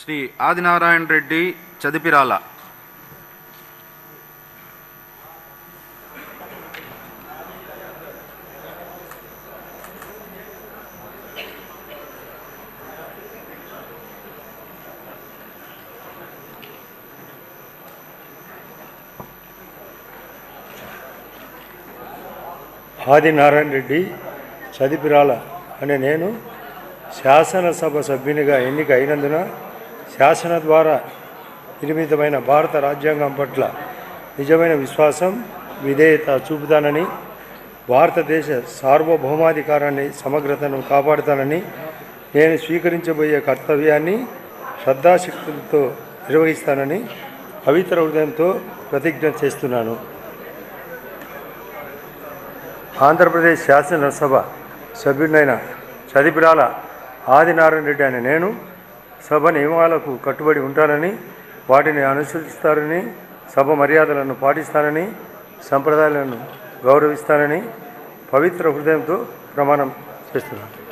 శ్రీ ఆదినారాయణ రెడ్డి చదిపిరాల. ఆదినారాయణ రెడ్డి చదిపిరాల. అనే నేను శాసనసభ సభ్యునిగా ఎన్నిక అయినందున శాసన ద్వారా నిర్మితమైన భారత రాజ్యాంగం పట్ల నిజమైన విశ్వాసం విధేయత చూపుతానని భారతదేశ సార్వభౌమాధికారాన్ని సమగ్రతను కాపాడుతానని నేను స్వీకరించబోయే కర్తవ్యాన్ని శ్రద్ధాశక్తులతో నిర్వహిస్తానని పవిత్ర హృదయంతో ప్రతిజ్ఞ చేస్తున్నాను. ఆంధ్రప్రదేశ్ శాసనసభ సభ్యుడైన చదిపిరాల ఆదినారాయణ రెడ్డి అనే నేను సభ నియమాలకు కట్టుబడి ఉంటానని వాటిని అనుసరిస్తారని సభ మర్యాదలను పాటిస్తానని సంప్రదాయాలను గౌరవిస్తానని పవిత్ర హృదయంతో ప్రమాణం చేస్తున్నాను.